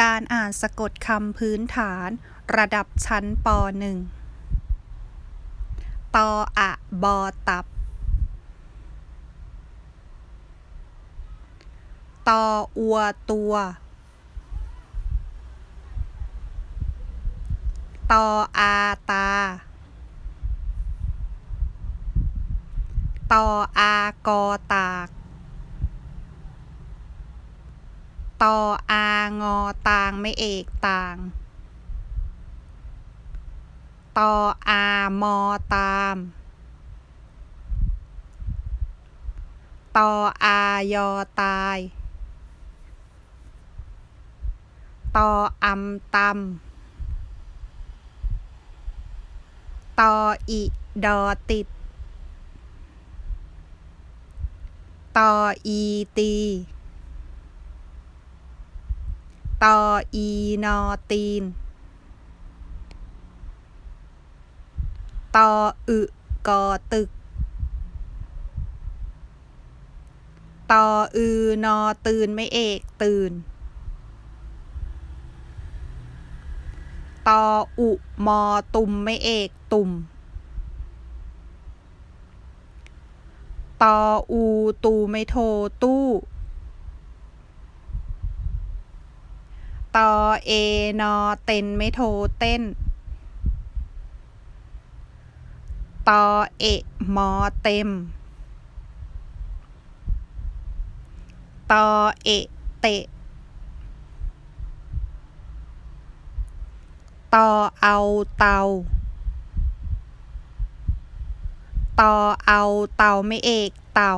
การอ่านสะกดคำพื้นฐาน ระดับชั้นป .1 ตออะบอตับ ตออัวตัว ตออาตา ตออากอตาก ตออางอตางไม่เอกตาง ตออามอตาม ตออายอตาย ตออำตำตออิดอติด ตออีตี ตออีนอตีน ตออึกอตึก ตออือนอตื่นไม่เอกตื่น ตออุมอตุมไม่เอกตุ่ม ตออูตูไม่โทตู้ ตอเอนอเต็นไม่โทเต้นตอเอะมอเต็มตอเอะเตะตอเอาเตาตอเอาเตาไม่เอกเต่า